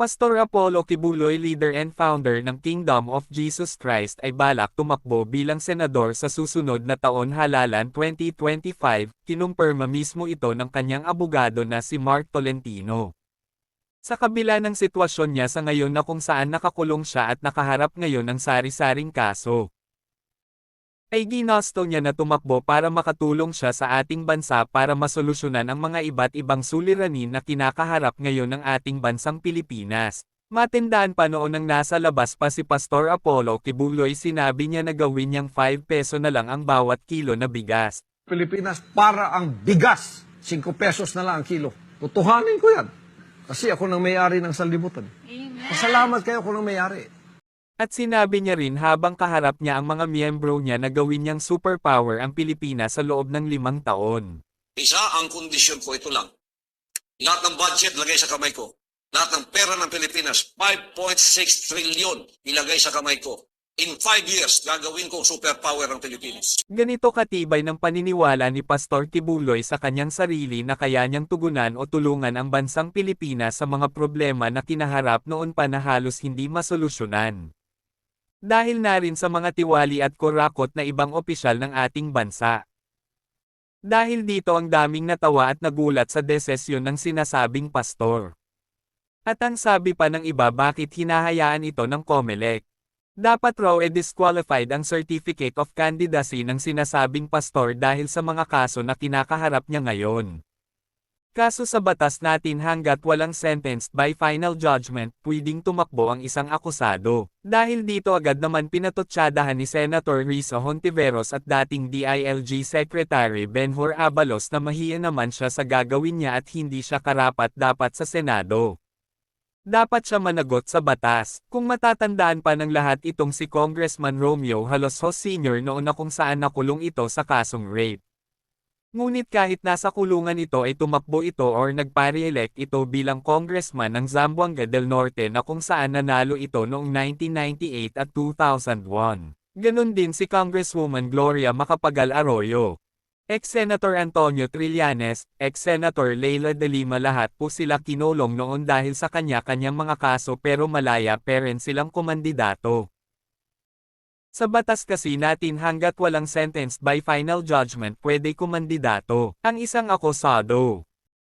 Pastor Apollo Kibuloy leader and founder ng Kingdom of Jesus Christ ay balak tumakbo bilang senador sa susunod na taon halalan 2025, kinumpirma mismo ito ng kanyang abogado na si Mark Tolentino. Sa kabila ng sitwasyon niya sa ngayon na kung saan nakakulong siya at nakaharap ngayon ng sari-saring kaso, ay ginasto niya na tumakbo para makatulong siya sa ating bansa para masolusyonan ang mga iba't ibang suliranin na kinakaharap ngayon ng ating bansang Pilipinas. Matindaan pa noon nang nasa labas pa si Pastor Apollo Kibuloy sinabi niya na gawin niyang 5 peso na lang ang bawat kilo na bigas. Pilipinas para ang bigas. 5 pesos na lang ang kilo. Tutuhanin ko yan. Kasi ako nang may-ari ng sanlibutan. Pasalamat kayo ako nang may-ari. At sinabi niya rin habang kaharap niya ang mga miyembro niya na gawin niyang superpower ang Pilipinas sa loob ng limang taon. Isa ang kondisyon ko, ito lang. Lahat ng budget lagay sa kamay ko. Lahat ng pera ng Pilipinas, 5.6 trillion ilagay sa kamay ko. In 5 years, gagawin kong superpower ang Pilipinas. Ganito katibay ng paniniwala ni Pastor Tibuloy sa kanyang sarili na kaya niyang tugunan o tulungan ang bansang Pilipinas sa mga problema na kinaharap noon pa na halos hindi masolusyonan. Dahil na rin sa mga tiwali at kurakot na ibang opisyal ng ating bansa. Dahil dito ang daming natawa at nagulat sa desesyon ng sinasabing pastor. At ang sabi pa ng iba bakit hinahayaan ito ng COMELEC. Dapat raw e disqualified ang Certificate of Candidacy ng sinasabing pastor dahil sa mga kaso na kinakaharap niya ngayon. Kaso sa batas natin hanggat walang sentenced by final judgment, pwedeng tumakbo ang isang akusado. Dahil dito agad naman pinatotsadahan ni Senator Risa Hontiveros at dating DILG Secretary Benhur Abalos na mahiya naman siya sa gagawin niya at hindi siya karapat dapat sa Senado. Dapat siya managot sa batas. Kung matatandaan pa ng lahat itong si Congressman Romeo Halosos Sr. noon na kung saan nakulong ito sa kasong rape. Ngunit kahit nasa kulungan ito ay tumakbo ito or nagpare-elect ito bilang congressman ng Zamboanga del Norte na kung saan nanalo ito noong 1998 at 2001. Ganon din si Congresswoman Gloria Macapagal Arroyo. Ex-Senator Antonio Trillanes, ex-Senator Leila de Lima lahat po sila kinulong noon dahil sa kanya-kanyang mga kaso pero malaya pa rin silang kumandidato. Sa batas kasi natin hanggat walang sentenced by final judgment pwede kumandidato ang isang akusado.